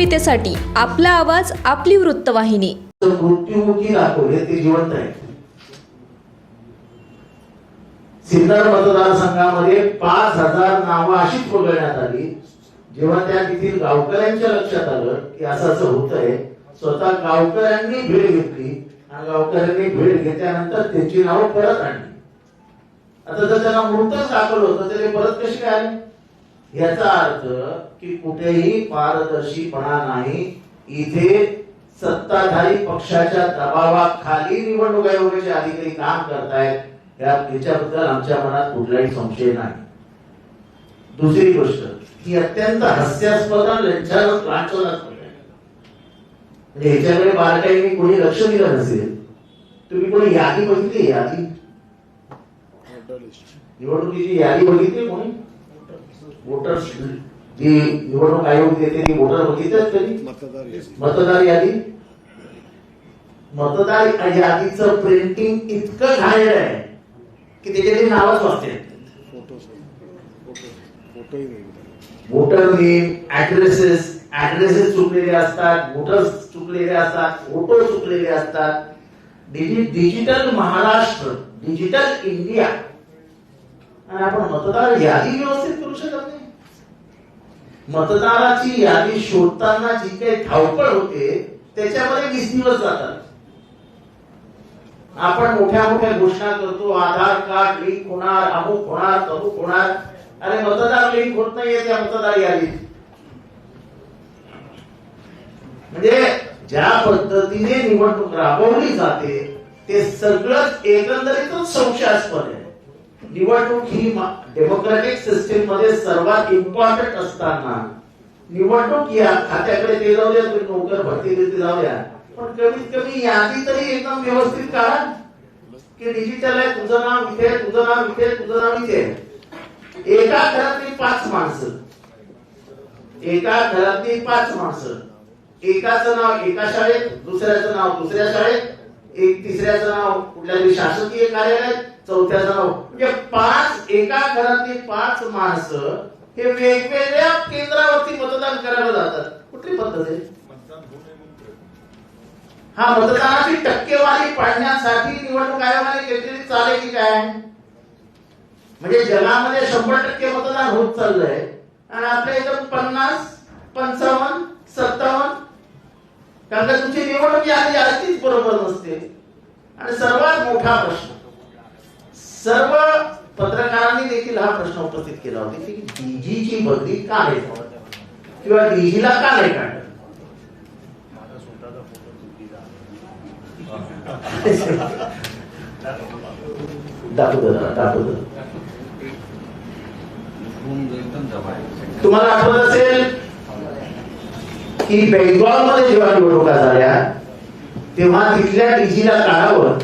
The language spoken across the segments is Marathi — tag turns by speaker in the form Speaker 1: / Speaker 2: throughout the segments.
Speaker 1: साठी आपला आवाज आपली वृत्तवाहिनी.
Speaker 2: मृत्यूमुखी दाखवले ते जिवंत आहे सिन्नर मतदारसंघामध्ये पाच हजार नावं अशीच वगळण्यात आली. जेव्हा त्या तेथील गावकऱ्यांच्या लक्षात आलं की असं असं होत आहे स्वतः गावकऱ्यांनी भेट घेतली. आणि गावकऱ्यांनी भेट घेतल्यानंतर त्यांची नावं परत आणली. आता जर त्यांना मृतच दाखल होतं तर ते परत कशी काय आले? याचा अर्थ की कुठेही पारदर्शीपणा नाही इथे सत्ताधारी पक्षाच्या दबावाखाली निवडणूक आयोगाचे अधिकारी काम करतायत. या याच्याबद्दल आमच्या मनात कुठलाही संशय नाही. दुसरी गोष्ट ही अत्यंत हास्यास्पद लांछनास्पद म्हणजे ह्याच्याकडे बारकाईने कोणी लक्ष दिलं नसेल. तुम्ही कोणी यादी बघितली यादी? निवडणुकीची यादी बघितली कोणी? वोटर जी निवडणूक आयोग देते ती वोटर बघितल्यात कधी?
Speaker 3: मतदार यादी.
Speaker 2: मतदार यादी? मतदार यादीचं प्रिंटिंग इतकं घाणेरडं आहे की त्याच्यातली नावच वाचते. वोटर नेम ऍड्रेसेस ऍड्रेसेस चुकलेले असतात वोटर चुकलेले असतात फोटो चुकलेले असतात. Digi digital Maharashtra digital India आणि आपण मतदार यादी व्यवस्थित करू शकत नाही. मतदाराची यादी शोधताना जी काही धावपळ होते त्याच्यामध्ये वीस दिवस जातात. आपण मोठ्या मोठ्या घोषणा करतो आधार कार्ड लिंक होणार अमुक होणार तमुक होणार. अरे मतदार लिंक होत नाहीये त्या मतदार यादीत. म्हणजे ज्या पद्धतीने निवडणूक राबवली जाते ते सगळंच एकंदरीतच संशयास्पद आहे. निवडणूक ही डेमोक्रॅटिक सिस्टीममध्ये सर्वात इम्पॉर्टंट असताना. निवडणूक या खात्याकडे ते जाऊ द्या तुम्ही नोकर भरती देते जाऊ द्या. पण कमीत कमी यादी तरी एकदम व्यवस्थित काढा. की डिजिटल आहे तुझं नाव इथे तुझं नाव इथे तुझं नाव इथे. एका घरातली पाच माणसं. एका घरातली पाच माणसं. एकाचं नाव एका शाळेत दुसऱ्याचं नाव दुसऱ्या शाळेत एक तिसऱ्याचं नाव कुठल्या तरी शासकीय कार्यालयात चौथ्याचं नाव म्हणजे घरातली पाच माणसं हे वेगवेगळ्या केंद्रावरती मतदान करायला जातात. कुठली पद्धत आहे? हा मतदानाची टक्केवारी पाडण्यासाठी निवडणूक आयोगाने घेतलेली चाल की काय? म्हणजे जगामध्ये शंभर टक्के मतदान होत चाललंय आणि आपल्या इथं पन्नास पंचावन्न सत्तावन्न कारण का तुमची निवडणूक यादी असतीच बरोबर नसते. आणि सर्वात मोठा प्रश्न सर्व पत्रकारांनी देखील हा प्रश्न उपस्थित केला होता की डीजीची बदली का नाही झाली? किंवा डीजीला का नाही काढलं तुम्हाला आठवत असेल की बेंगॉलमध्ये जेव्हा निवडणुका झाल्या तेव्हा तिथल्या डीजीला काढावं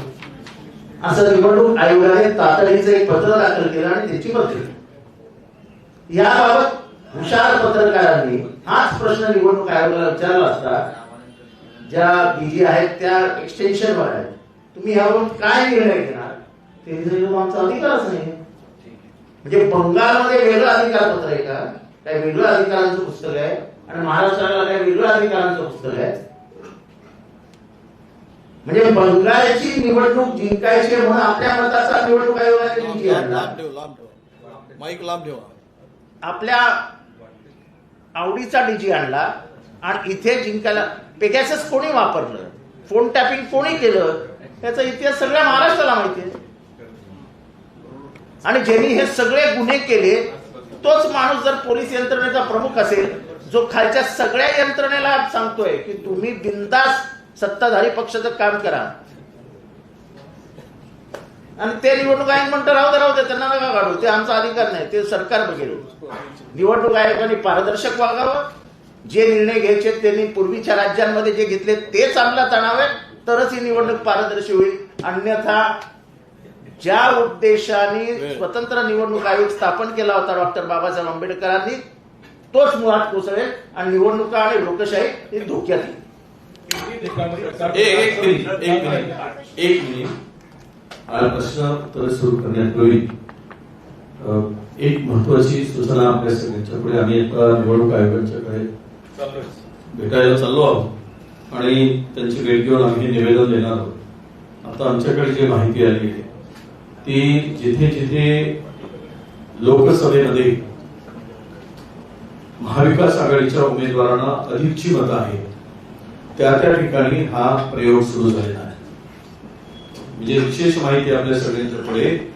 Speaker 2: असं निवडणूक आयोगाने तातडीचं एक पत्र दाखल केलं आणि त्याची बदली याबाबत हुशार पत्रकारांनी हाच प्रश्न निवडणूक आयोगाला विचारला असता ज्या बीजी आहेत त्या एक्सटेन्शन वर आहेत. तुम्ही याबाबत काय निर्णय घेणार? ते विचारलं, आमचा अधिकारच नाही. म्हणजे बंगालमध्ये वेगळं अधिकार पत्र आहे का? काय वेगळं अधिकारांचं पुस्तक आहे. आणि महाराष्ट्राला काय वेगळं अधिकारांचं पुस्तक आहे म्हणजे बंगालची निवडणूक जिंकायची म्हणून आपल्या मताचा निवडणूक आयोगाने आपल्या आवडीचा डीजी आणला आणि इथे जिंकायला पेगॅसस कोणी वापरलं? फोन टॅपिंग कोणी केलं? याचा इतिहास सगळ्या महाराष्ट्राला माहिती आहे. आणि ज्यांनी हे सगळे गुन्हे केले तोच माणूस जर पोलीस यंत्रणेचा प्रमुख असेल जो खालच्या सगळ्या यंत्रणेला सांगतोय की तुम्ही बिंदास सत्ताधारी पक्षाचं काम करा. आणि ते निवडणूक आयोग म्हणतं राहू दे राहू दे त्यांना नका काढू. ते आमचा अधिकार नाही ते सरकार बघेल. निवडणूक आयोगाने पारदर्शक वागावं. जे निर्णय घ्यायचे त्यांनी पूर्वीच्या राज्यांमध्ये जे घेतले तेच अंमलात आणावे तरच ही निवडणूक पारदर्शी होईल. अन्यथा ज्या उद्देशाने स्वतंत्र निवडणूक आयोग स्थापन केला होता डॉक्टर बाबासाहेब आंबेडकरांनी तोच मुळात कोसळेल आणि निवडणुका आणि लोकशाही ही धोक्यात येईल.
Speaker 4: एक मिनिट एक मिनिट. एक मिनिट. प्रश्न उत्तर सुरू करण्यापूर्वी एक महत्वाची सूचना आपल्या सगळ्यांच्या पुढे. आम्ही आता निवडणूक आयोगाच्याकडे भेटायला चाललो आहोत. आणि त्यांची भेट घेऊन आम्ही निवेदन देणार आहोत. आता आमच्याकडे जी माहिती आली आहे ती जिथे जिथे लोकसभेमध्ये महाविकास आघाडीच्या उमेदवारांना अधिकची मतं आहे त्या त्या ठिकाणी हा प्रयोग सुरू झालेला आहे. म्हणजे विशेष माहिती आपल्या सगळ्यांच्या पुढे.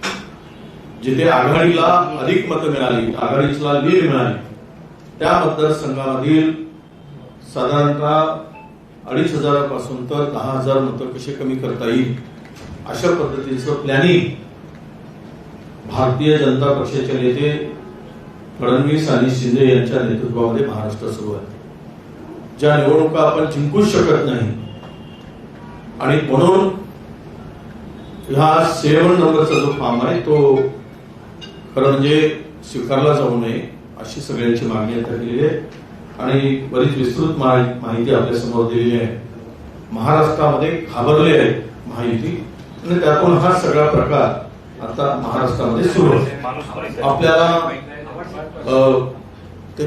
Speaker 4: जिथे आघाडीला अधिक मतं मिळाली आघाडीला लीड मिळाली त्या मतदारसंघामधील साधारणतः अडीच हजारापासून तर दहा हजार मतं कसे कमी करता येईल अशा पद्धतीचं प्लॅनिंग भारतीय जनता पक्षाचे नेते फडणवीस आणि शिंदे यांच्या नेतृत्वामध्ये महाराष्ट्र सुरू आहे. ज्या निवडणुका आपण जिंकूच शकत नाही. आणि म्हणून ह्या सेवन नंबरचा जो फॉर्म आहे तो खरं म्हणजे स्वीकारला जाऊ नये अशी सगळ्यांची मागणी आता केलेली आहे. आणि बरीच विस्तृत माहिती आपल्यासमोर दिलेली आहे. महाराष्ट्रामध्ये घाबरले आहे माहिती. आणि त्यातून हा सगळा प्रकार आता महाराष्ट्रामध्ये सुरू आहे. आपल्याला अं, ते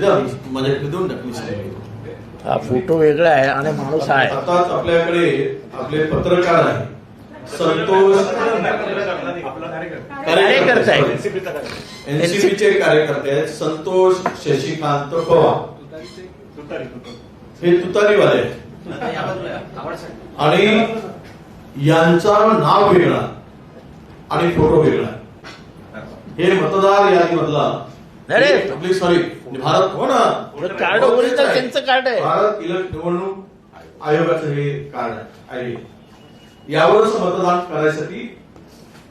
Speaker 5: हा फोटो वेगळा आहे आणि माणूस आहे.
Speaker 4: आताच आपल्याकडे आपले पत्रकार आहे. संतोष
Speaker 5: कार्यकर्ते.
Speaker 4: एनसीपीचे कार्यकर्ते आहेत. संतोष शशिकांत पवार. हे तुतारीवाले आहेत. आणि यांचा नाव वेगळा आणि फोटो वेगळा हे मतदार यादीमधला
Speaker 5: अरे!
Speaker 4: भारत हो ना.
Speaker 5: कार्ड ओरिजिनल त्यांचं कार्ड आहे.
Speaker 4: भारत इलेक्ट निवडणूक आयोगाचं हे कार्ड आहे. यावरच मतदान करायसाठी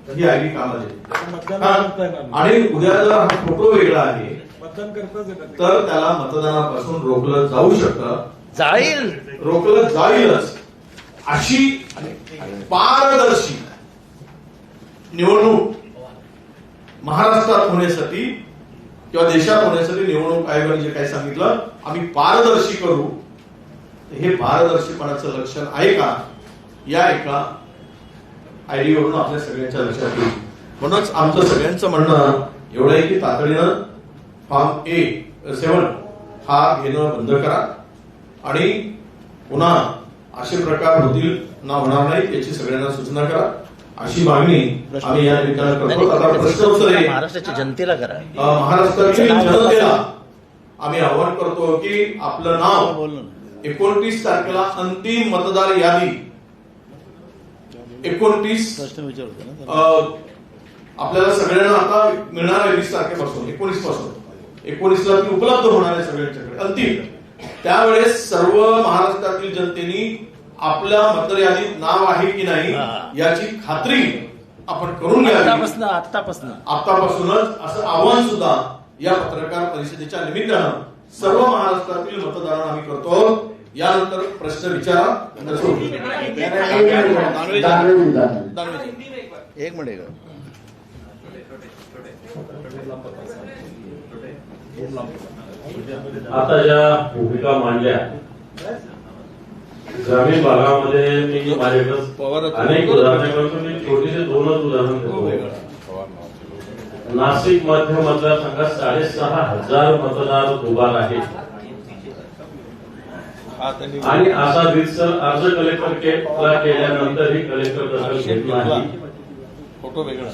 Speaker 4: ही आयडी कामाला. आणि उद्या जर हा फोटो वेगळा आहे तर त्याला मतदानापासून रोखलं जाऊ शकतं.
Speaker 5: जाईल.
Speaker 4: रोखलं जाईलच. अशी पारदर्शी निवडणूक महाराष्ट्रात होण्यासाठी किंवा देशात होण्यासाठी निवडणूक आयोगाने जे काही सांगितलं आम्ही पारदर्शी करू. हे पारदर्शीपणाचं लक्षण आहे का? या एका आयडीवरून आपल्या सगळ्यांच्या लक्षात येईल. म्हणूनच आमचं सगळ्यांचं म्हणणं एवढं आहे की तातडीनं फॉर्म ए सेवन हा घेणं बंद करा. आणि पुन्हा असे प्रकार होतील ना होणार नाहीत याची सगळ्यांना सूचना करा. अशी मागणी आम्ही या निमित्तानं करतो. आता प्रश्न उत्तर आहे.
Speaker 5: महाराष्ट्राच्या जनतेला करा.
Speaker 4: अ, महाराष्ट्रातील जनतेला आम्ही आवाहन करतो की आपलं नाव एकोणतीस तारखेला अंतिम मतदार यादी. एकोणतीस आपल्याला सगळ्यांना आता मिळणार आहे वीस तारखेपासून एकोणीसपासून एकोणीसला ती उपलब्ध होणार आहे सगळ्यांच्याकडे अंतिम. त्यावेळेस सर्व महाराष्ट्रातील जनतेने आपल्या मतदार यादीत नाव आहे की नाही. याची खात्री आपण करून घ्यावी.
Speaker 5: आत्तापासून आत्तापासून.
Speaker 4: आतापासूनच असं आव्हान सुद्धा या पत्रकार परिषदेच्या निमित्तानं सर्व महाराष्ट्रातील मतदारांना आम्ही करतो. यानंतर प्रश्न विचारा.
Speaker 5: एक मिनिट.
Speaker 6: आता ज्या भूमिका मांडल्या ग्रामीण भागामध्ये मी माझ्याकडे अनेक उदाहरणे करतो मी छोटीशी दोनच उदाहरण देतो नाशिक मध्य मतदारसंघात साडेसहा हजार मतदार दुबार आहेत.
Speaker 3: हा
Speaker 6: आणि असा रितसर अर्ज कलेक्टर केला केल्यानंतरही कलेक्टर दखल घेत नाही.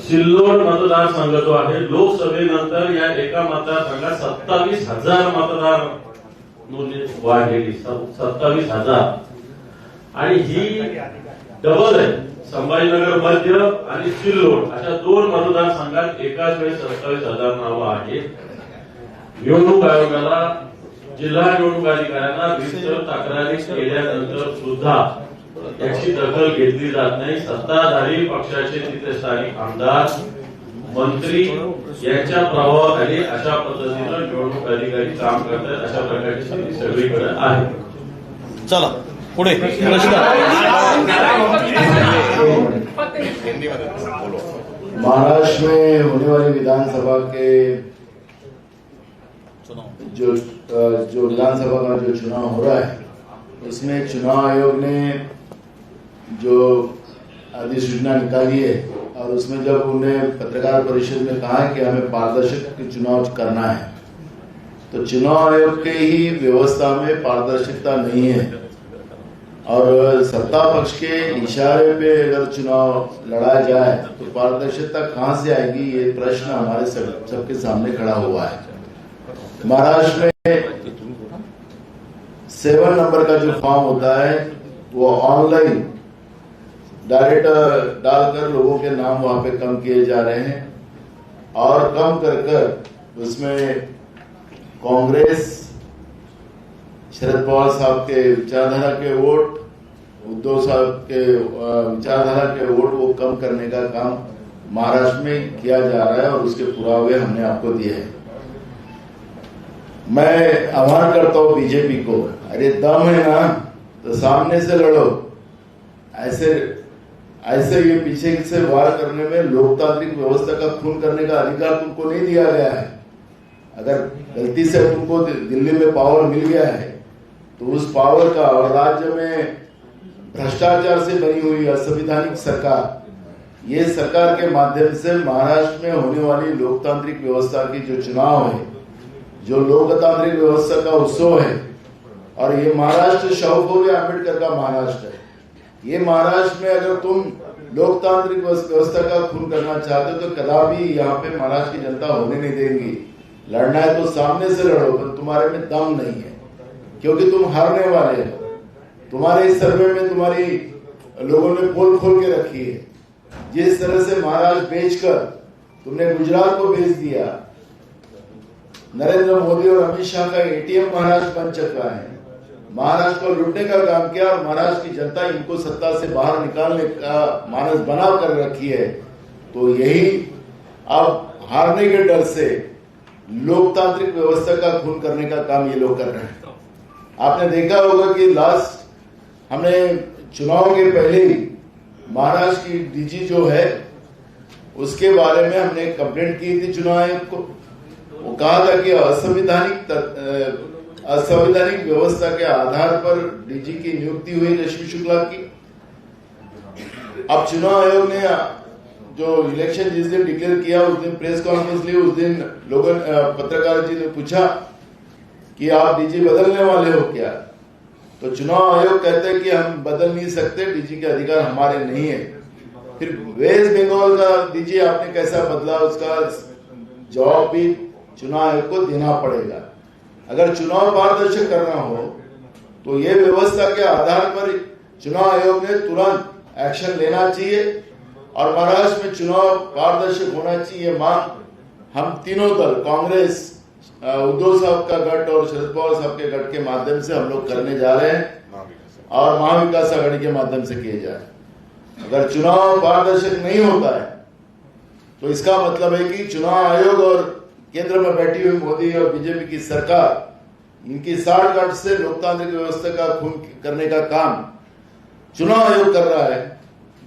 Speaker 6: सिल्लोड मतदारसंघ जो आहे लोकसभेनंतर या एका मतदारसंघात सत्तावीस हजार मतदार नोंदणी वाढलेली सत्तावीस हजार. आणि ही डबल आहे. संभाजीनगर मध्य आणि सिल्लोड अशा दोन मतदारसंघात एकाच वेळी सत्तावीस हजार नावं आहेत. निवडणूक आयोगाला जिल्हा निवडणूक अधिकाऱ्यांना विस्तर तक्रारी केल्यानंतर सुद्धा याची दखल घेतली जात नाही. सत्ताधारी पक्षाचे तिथे स्थानिक आमदार मंत्री यांच्या प्रभावाखाली अशा पद्धतीनं निवडणूक अधिकारी काम करतात अशा प्रकारची स्थिती सगळीकडे आहे.
Speaker 3: चला. पुढे.
Speaker 7: महाराष्ट्र में होने वाली विधानसभा के जो जो विधानसभा का जो चुनाव हो रहा है, उसमें चुनाव आयोग ने जो अधिसूचना निकाली है और उसमें जब उन्हें पत्रकार परिषद में कहा कि हमें पारदर्शक चुनाव करना है तो चुनाव आयोग के ही व्यवस्था में पारदर्शिता नहीं है। और सत्ता पक्ष के इशारे पे अगर चुनाव लड़ा जाए तो पारदर्शिता कहाँ से आएगी? ये प्रश्न हमारे सब, सबके सामने खड़ा हुआ है। महाराष्ट्र में सेवन नंबर का जो फॉर्म होता है, वो ऑनलाइन डायरेक्ट डालकर लोगों के नाम वहाँ पे कम किए जा रहे हैं। और कम कर कर उसमें कांग्रेस शरद पवार साहब के विचारधारा के वोट, उद्धव साहब के विचारधारा के वोट वो कम करने का काम महाराष्ट्र में किया जा रहा है और उसके पुरावे हमने आपको दिए हैं। मैं आह्वान करता हूँ बीजेपी को, अरे दम है ना तो सामने से लड़ो। ऐसे ऐसे ये पीछे से वार करने में लोकतांत्रिक व्यवस्था का खून करने का अधिकार तुमको नहीं दिया गया है। अगर गलती से तुमको दिल्ली में पावर मिल गया है तो उस पावर का और राज्य में भ्रष्टाचार से बनी हुई असंवैधानिक सरकार, ये सरकार के माध्यम से महाराष्ट्र में होने वाली लोकतांत्रिक व्यवस्था की जो चुनाव है, जो लोकतांत्रिक व्यवस्था का उत्सव है, और ये महाराष्ट्र शाहू अंबेडकर का महाराष्ट्र है, ये महाराष्ट्र में अगर तुम लोकतांत्रिक व्यवस्था का खून करना चाहते हो तो कदापि यहाँ पे महाराष्ट्र की जनता होने नहीं देंगी। लड़ना है तो सामने से लड़ो, पर तुम्हारे में दम नहीं है। क्योंकि तुम हारने वाले हो। तुम्हारे इस सर्वे में तुम्हारी लोगों ने पोल खोल के रखी है। जिस तरह से महाराष्ट्र बेचकर तुमने गुजरात को बेच दिया, नरेंद्र मोदी और अमित शाह का एटीएम महाराष्ट्र बन चुका है। महाराष्ट्र को लूटने का काम किया और महाराष्ट्र की जनता इनको सत्ता से बाहर निकालने का मानस बना कर रखी है। तो यही अब हारने के डर से लोकतांत्रिक व्यवस्था का खून करने का काम ये लोग कर रहे हैं। आपने देखा होगा कि लास्ट हमने चुनाव के पहले ही महाराष्ट्र की डीजी जो है, उसके बारे में हमने कंप्लेंट की थी चुनाव आयोग को। वो कहा था कि असंवैधानिक असंवैधानिक व्यवस्था के आधार पर डीजी की नियुक्ति हुई रश्मि शुक्ला की। अब चुनाव आयोग ने, जो इलेक्शन जिस दिन डिक्लेयर किया, उस दिन प्रेस कॉन्फ्रेंस ली, उस दिन लोगों पत्रकार जी ने पूछा कि आप डीजी बदलने वाले हो क्या? तो चुनाव आयोग कहते हैं कि हम बदल नहीं सकते डीजी के अधिकार हमारे नहीं है। फिर वेस्ट बंगाल का डीजी आपने कैसा बदला? उसका जवाब भी चुनाव आयोग को देना पड़ेगा। अगर चुनाव पारदर्शक करना हो तो ये व्यवस्था के आधार पर चुनाव आयोग ने तुरंत एक्शन लेना चाहिए और महाराष्ट्र में चुनाव पारदर्शक होना चाहिए मांग हम तीनों दल, कांग्रेस उद्धव साहब का गठ और शरद पवार साहब के गठ के माध्यम से हम लोग करने जा रहे हैं और महाविकास आघाड़ी के माध्यम से किए जा रहे हैं। अगर चुनाव पारदर्शक नहीं होता है तो इसका मतलब है कि चुनाव आयोग और केंद्र में बैठी हुई मोदी और बीजेपी की सरकार, इनकी साठ गांठ से लोकतांत्रिक व्यवस्था का खून करने का काम चुनाव आयोग कर रहा है,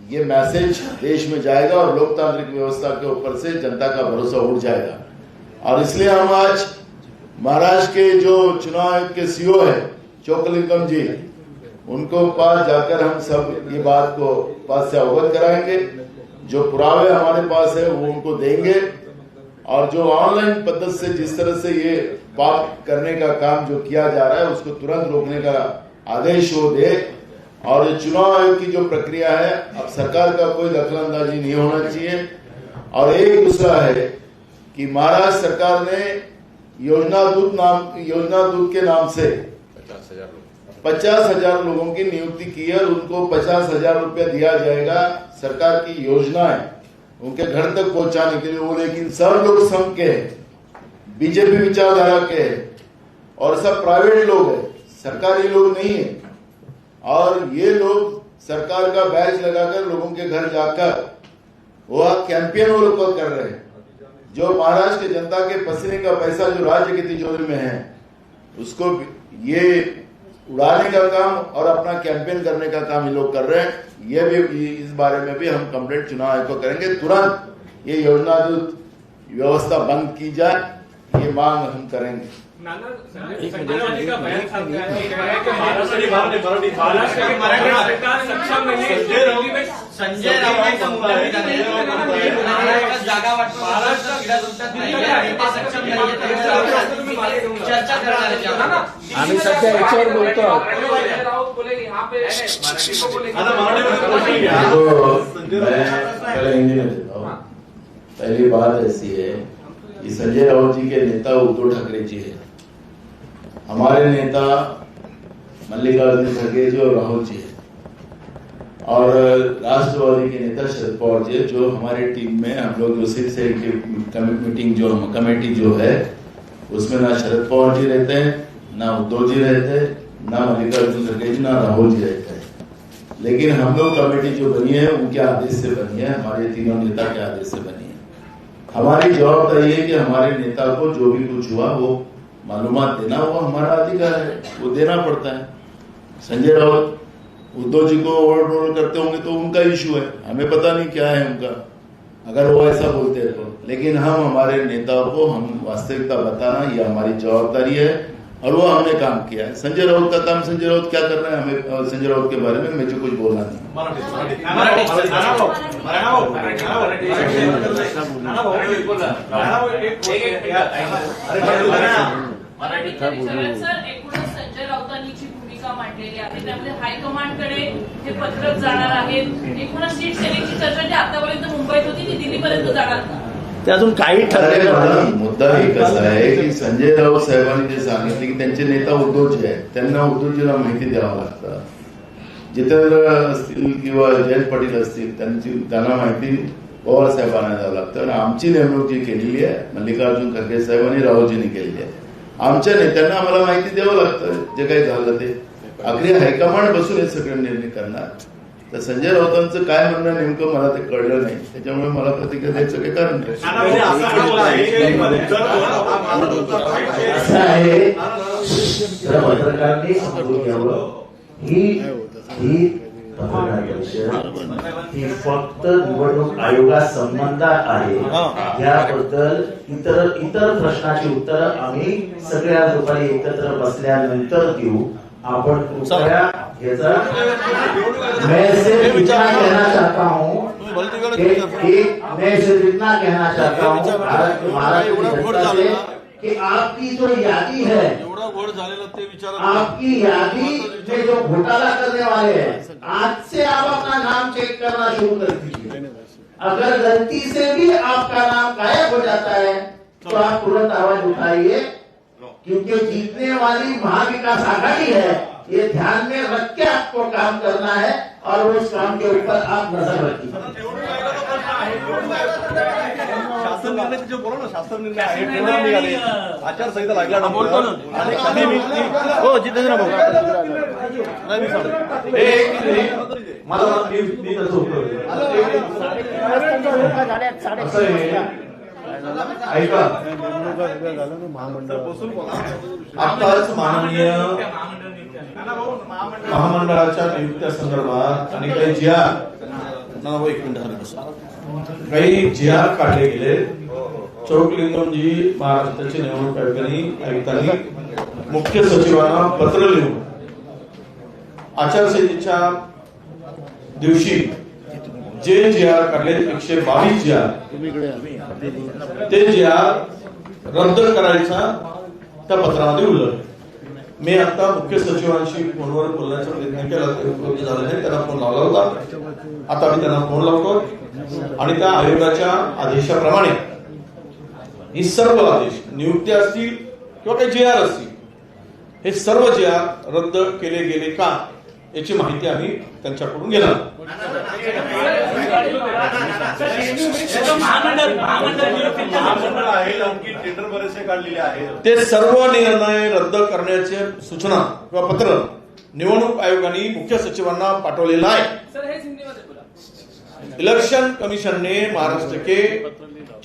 Speaker 7: ये मैसेज देश में जाएगा और लोकतांत्रिक व्यवस्था के ऊपर से जनता का भरोसा उठ जाएगा। और इसलिए हम आज महाराष्ट्र के जो चुनाव आयोग के सीओ है चोकलिंगम जी, उनको पास जाकर हम सब ये बात को पास से अवगत कराएँगे। जो पुरावे हमारे पास है, वो उनको देंगे। और जो ऑनलाइन पद्धति से, जिस तरह से ये बात करने का काम जो किया जा रहा है, उसको तुरंत रोकने का आदेश वो दे। और ये चुनाव आयोग की जो प्रक्रिया है, अब सरकार का कोई दखलंदाजी नहीं होना चाहिए। और एक दूसरा है कि महाराष्ट्र सरकार ने योजना दूत नाम योजना दूत के नाम से। पचास हज़ार लोग। पचास हज़ार लोगों की नियुक्ति की है और उनको पचास हज़ार रुपया दिया जाएगा सरकार की योजना है। उनके घर तक पहुँचाने के लिए वो लेकिन सब लोग संघ के हैं बीजेपी विचारधारा के हैं और सब प्राइवेट लोग हैं सरकारी लोग नहीं है। और ये लोग सरकार का बैच लगाकर लोगों के घर जाकर वो कैंपेन वो लोग कर रहे हैं। जो महाराष्ट्र की जनता के पसीने का पैसा जो राज्य की तिजोरी में है उसको ये उड़ाने का काम और अपना कैंपेन करने का काम ये लोग कर रहे हैं। ये भी इस बारे में भी हम कंप्लेंट चुनाव आयोग को करेंगे। तुरंत ये योजना जो व्यवस्था बंद की जाए ये मांग हम करेंगे।
Speaker 8: महाराष्ट्र संजय राऊतांचा मुद्दा मी महाराष्ट्रात जागा वाटप महाराष्ट्रात क्रीडा संस्थात नाहीये आणि ते सक्षम नाहीये त्याच्यावर चर्चा करणार आहे त्यावर.
Speaker 5: आम्ही सध्या याच्यावर बोलतो. आहोत.
Speaker 8: राऊत बोले यहाँ पे. मराठी को बोले
Speaker 3: आता मराठीमध्ये क्वेश्चन घ्या.
Speaker 7: देखो, मैं पहले हिंदी में देता हूँ. पहली बात ऐसी है कि संजय राउत जी के नेता उद्धव ठाकरे जी है। हमारे नेता मल्लिकार्जुन खड़गे जी और राहुल जी है। और राष्ट्रवादी के नेता शरद पवार जी जो हमारे टीम में हम लोग जो की मीटिंग जो, कमेटी जो है, उसमें ना शरद पवार जी रहते हैं, ना उद्धव जी रहते हैं, ना मल्लिकार्जुन खड़गे जी, ना राहुल जी रहते हैं। लेकिन हम लोग कमेटी जो बनी है, उनके आदेश से बनी है, हमारे तीनों नेता के आदेश से बनी है। हमारी जवाबदारी है कि हमारे नेता को जो भी कुछ हुआ, वो मालूम देना, वो हमारा अधिकार है, वो देना पड़ता है। संजय राउत उद्धव जी को ओवर रोल करते होंगे तो उनका इशू है हमें पता नहीं क्या है उनका अगर वो ऐसा बोलते हैं तो लेकिन हम हमारे नेताओं को हम वास्तविकता बताना ये हमारी जवाबदारी है और वो हमने काम किया है संजय राउत का काम संजय राउत क्या कर रहे हैं हमें संजय राउत के बारे में मुझे कुछ बोलना नहीं
Speaker 3: मराठी
Speaker 9: मांडलेली आहे. त्यामध्ये हायकमांडकडे हे पत्रक जाणार आहेत एकूणच सीट सेलिंगची चर्चा जी आतापर्यंत मुंबईत होती ती दिल्लीपर्यंत जाणार का?
Speaker 5: ते अजून काही ठरलेलं
Speaker 7: मुद्दा एक असा आहे की संजय राऊत साहेबांनी जे सांगितले की त्यांचे नेता उद्धवजी आहेत त्यांना उद्धवजीला माहिती द्यावं लागतं. जितेंद्र असतील किंवा जयंत पाटील असतील त्यांची त्यांना माहिती पवार साहेबांना द्यावं लागतं. आणि आमची नेमणूक जी केलेली आहे मल्लिकार्जुन खरगे साहेबांनी राहुलजींनी केलेली आहे. आमच्या नेत्यांना आम्हाला माहिती द्यावं लागतं जे काही झालं ते. अगदी हायकमांड बसून हे सगळे निर्णय करणार. तर संजय राऊतांचं काय म्हणणं नेमकं मला ते कळलं नाही. त्याच्यामुळे मला प्रतिक्रिया द्यायचं काही कारण नाही.
Speaker 2: घ्यावं ही ही ही फक्त निवडणूक आयोगासंबंधात आहे. याबद्दल इतर इतर प्रश्नाची उत्तर आम्ही सगळ्या दुपारी एकत्र बसल्यानंतर देऊ. आपण कृपया याचा मैं इतना कहना चाहता हूँ एक मैं सिर्फ़ इतना कहना चाहता हूँ भारत के की जनता से कि आपकी जो यादी है
Speaker 3: ते
Speaker 2: आपकी यादी में जो घोटाला करने वाले हैं आज से आप अपना नाम चेक करना शुरू कर दीजिए। अगर गलती से भी आपका नाम गायब हो जाता है तो आप तुरंत आवाज़ उठाइए। क्योंकि जीतने वाली महाविकास आघाड़ी है ये ध्यान में रख के आपको काम करना है और उस काम के ऊपर आप नजर रखिए।
Speaker 3: शासन निर्णय जे बोला ना शासन निर्णय आहे ट्रेलर निघाले. आचारसंहिता लागल्यानंतर आणि कधी मी हो जितेंद्र भाऊ.
Speaker 2: एक- मला. असं आहे. ऐका. आताच माननीय महामंडळाच्या नियुक्त्या संदर्भात आणि काही जिया हो, एक मिनिट झालं काही जिया काढले गेले. चौकलिंगमजी महाराष्ट्राचे निवडणूक आयोगाने आयुक्तांनी मुख्य सचिवांना पत्र लिहून आचारसंहितेच्या दिवशी जे जी आर काढले एकशे बावीस जी आर ते जे आर रद्द करायचा त्या पत्रामध्ये उल्लेख मी आता मुख्य सचिवांशी फोनवर बोलण्याचा प्रयत्न केला ते नाही त्यांना फोन लावला होता. आता मी त्यांना फोन लावतो आणि त्या आयोगाच्या आदेशाप्रमाणे ही सर्व आदेश नियुक्ती असतील किंवा काही जे आर असतील हे सर्व जे आर रद्द केले गेले का? याची माहिती आम्ही त्यांच्याकडून घेणार
Speaker 4: ते सर्व निर्णय रद्द करण्याचे सूचना किंवा पत्र निवडणूक आयोगाने मुख्य सचिवांना पाठवलेलं आहे. इलेक्शन कमीशन ने महाराष्ट्र के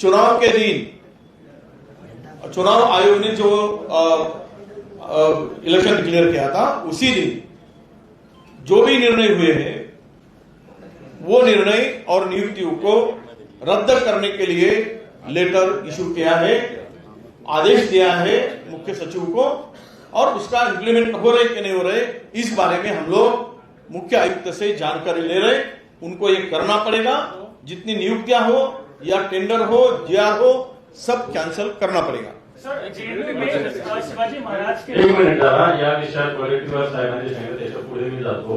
Speaker 4: चुनाव के दिन चुनाव आयोग ने जो इलेक्शन डिक्लेयर किया था उसी दिन जो भी निर्णय हुए हैं, वो निर्णय और नियुक्तियों को रद्द करने के लिए लेटर इशू किया है, आदेश दिया है मुख्य सचिव को, और उसका इंप्लीमेंट हो रहे कि नहीं हो रहे, इस बारे में हम लोग मुख्य आयुक्त से जानकारी ले रहे, उनको ये करना पड़ेगा। जितनी नियुक्तियाँ हो या टेंडर हो जीआर हो, सब कैंसिल करना पड़ेगा।
Speaker 6: एक मिनिट या विषयात वडेट्टीवार साहेबांनी सांगितलं त्याच्या पुढे मी जातो.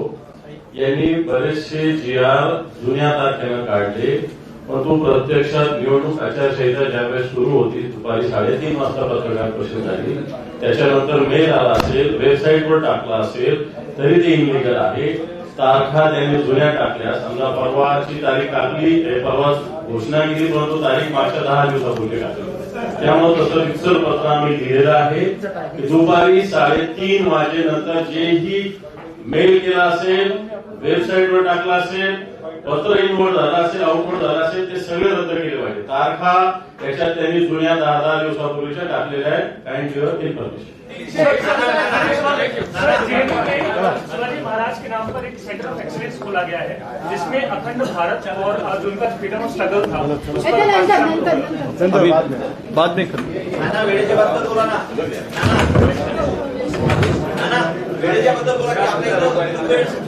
Speaker 6: यांनी बरेचसे जी आर जुन्या तारखेनं काढले परंतु प्रत्यक्षात निवडणूक आचारसंहिता ज्यावेळेस सुरू होती दुपारी साडेतीन वाजता पत्रकार परिषद झाली. त्याच्यानंतर मेल आला असेल वेबसाईटवर टाकला असेल तरी ते इनलिगल आहे. तारखा त्यांनी जुन्या टाकल्या. समजा परवाची तारीख टाकली परवा घोषणा केली परंतु तारीख मागच्या दहा दिवसापूर्वी टाकली. त्यामुळे तसं रिक्सर पत्र आम्ही लिहिलेलं आहे. दुपारी साडेतीन वाजेनंतर जेही मेल केला असेल वेबसाईटवर टाकला असेल पत्र इनवर्ड झालं असेल आउटवर्ड झालं असेल ते सगळे रद्द केले पाहिजे. तारखा त्याच्यात त्यांनी जुन्या दहा दहा दिवसापूर्वीच्या टाकलेल्या आहेत.
Speaker 10: सर शिवाजी महाराज के नाम पर एक सेंटर ऑफ़ एक्सीलेंस खोला गया है जिसमें अखंड भारत और अ, जो उनका फ्रीडम ऑफ़ स्ट्रगल था। उस पर
Speaker 4: बाद में।
Speaker 8: बोला ना. गणेशाबद्दल बोला की आपल्या इकडं